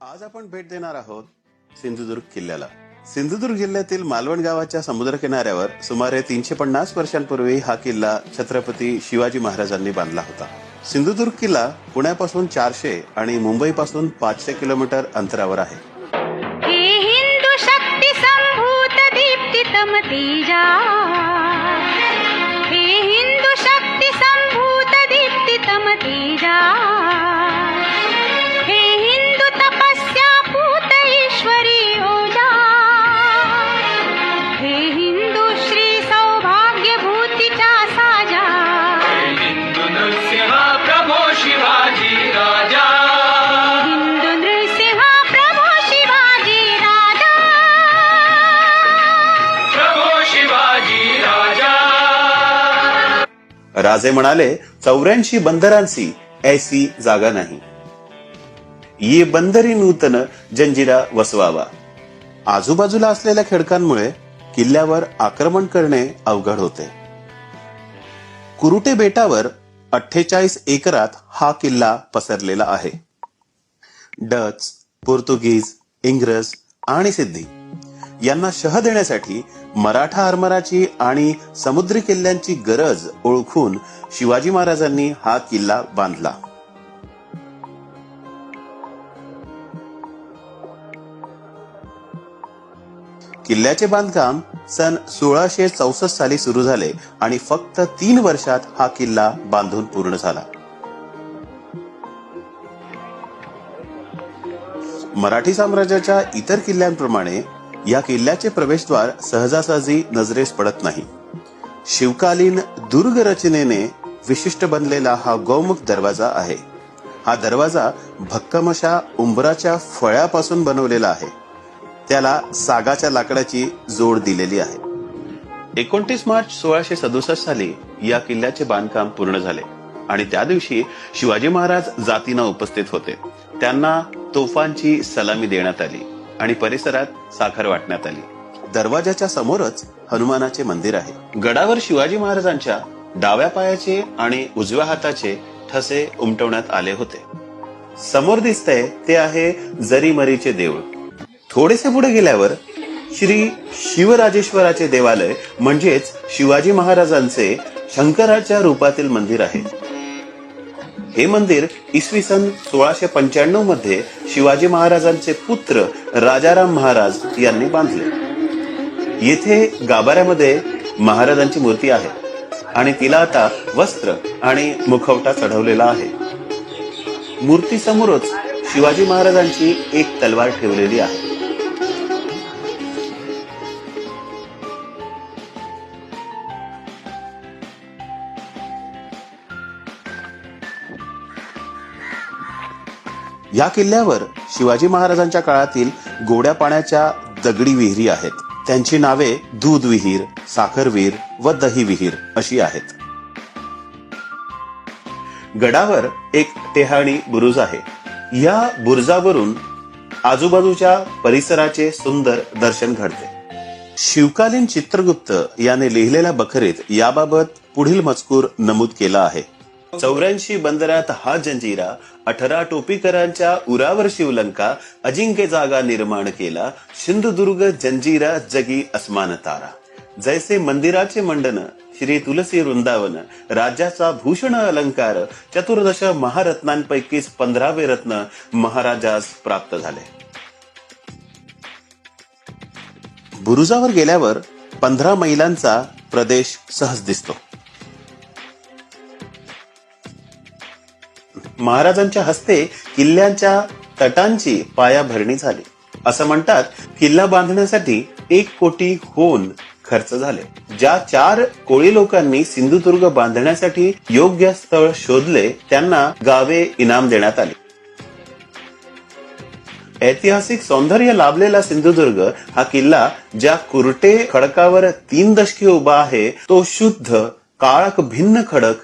आज आपण भेट देणार आहोत सिंधुदुर्ग किल्ल्याला. सिंधुदुर्ग जिल्ह्यातील मालवण गावाच्या समुद्र किनाऱ्यावर सुमारे तीनशे पन्नास वर्षांपूर्वी हा किल्ला छत्रपती शिवाजी महाराजांनी बांधला होता. सिंधुदुर्ग किल्ला पुण्यापासून चारशे आणि मुंबईपासून पाचशे किलोमीटर अंतरावर आहे. राजे म्हणाले चौऱ्याऐंशी बंदरांची ऐसी जागा नाही. ये बंदरी नूतन जंजिरा वसवावा. आजूबाजूला असलेल्या खेडकांमुळे किल्ल्यावर आक्रमण करणे अवघड होते. कुरुटे बेटावर अठ्ठेचाळीस एकरात हा किल्ला पसरलेला आहे. डच पोर्तुगीज इंग्रज आणि सिद्धी. यांना शह देण्यासाठी मराठा आरमाराची आणि समुद्री किल्ल्यांची गरज ओळखून शिवाजी महाराजांनी हा किल्ला बांधला. किल्ल्याचे बांधकाम सन सोळाशे चौसष्ट साली सुरू झाले आणि फक्त तीन वर्षात हा किल्ला बांधून पूर्ण झाला. मराठी साम्राज्याच्या इतर किल्ल्यांप्रमाणे या किल्ल्याचे प्रवेशद्वार सहजासहजी नजरेस पडत नाही. शिवकालीन दुर्ग रचनेने विशिष्ट बनलेला हा गौमुख दरवाजा आहे. हा दरवाजा भक्कम अशा उंबराच्या फळ्यापासून बनवलेला आहे. त्याला सागाच्या लाकडाची जोड दिलेली आहे. एकोणतीस मार्च सोळाशे सदुसष्ट साली या किल्ल्याचे बांधकाम पूर्ण झाले आणि त्या दिवशी शिवाजी महाराज जातीनं उपस्थित होते. त्यांना तोफांची सलामी देण्यात आली. आणि परिसरात साखर वाटण्यात आली. दरवाजाच्या समोरच हनुमानाचे मंदिर आहे. गडावर शिवाजी महाराजांच्या डाव्या पायाचे आणि उजव्या हाताचे ठसे उमटवण्यात आले होते. समोर दिसतंय ते आहे जरीमरीचे देऊळ. थोडेसे पुढे गेल्यावर श्री शिवराजेश्वराचे देवालय म्हणजेच शिवाजी महाराजांचे शंकराच्या रूपातील मंदिर आहे. हे मंदिर इसवी सन सोळाशे पंच्याण्णवमध्ये शिवाजी महाराजांचे पुत्र राजाराम महाराज यांनी बांधले. येथे गाभाऱ्यामध्ये महाराजांची मूर्ती आहे आणि तिला आता वस्त्र आणि मुखवटा चढवलेला आहे. मूर्ती समोरच शिवाजी महाराजांची एक तलवार ठेवलेली आहे. या किल्ल्यावर शिवाजी महाराजांच्या काळातील गोड्या पाण्याच्या दगडी विहिरी आहेत. त्यांची नावे दूध विहीर साखर विहीर व दही विहीर अशी आहेत. गडावर एक टेहाणी बुरुज आहे. या बुरुजावरून आजूबाजूच्या परिसराचे सुंदर दर्शन घडते. शिवकालीन चित्रगुप्त याने लिहिलेल्या बखरीत याबाबत पुढील मजकूर नमूद केला आहे. चौऱ्याऐंशी बंदरात हा जंजिरा अठरा टोपीकरांच्या उरावर शिवलंका अजिंक्य जागा निर्माण केला सिंधुदुर्ग जंजिरा जगी अस्मान तारा. जैसे मंदिराचे मंडन श्री तुलसी वृंदावन राज्याचा भूषण अलंकार चतुर्दश महारत्नांपैकीच पंधरावे रत्न महाराजास प्राप्त झाले. बुरुजावर गेल्यावर पंधरा मैलांचा प्रदेश सहज दिसतो. महाराजांच्या हस्ते किल्ल्याच्या तटांची पायाभरणी झाली. असं म्हणतात किल्ला बांधण्यासाठी एक कोटी होऊन खर्च झाले. ज्या चार कोळी लोकांनी सिंधुदुर्ग बांधण्यासाठी योग्य स्थळ शोधले त्यांना गावे इनाम देण्यात आले. ऐतिहासिक सौंदर्य लाभलेला सिंधुदुर्ग हा किल्ला ज्या कुरटे खडकावर तीन दशके उभा आहे तो शुद्ध काळक भिन्न खडक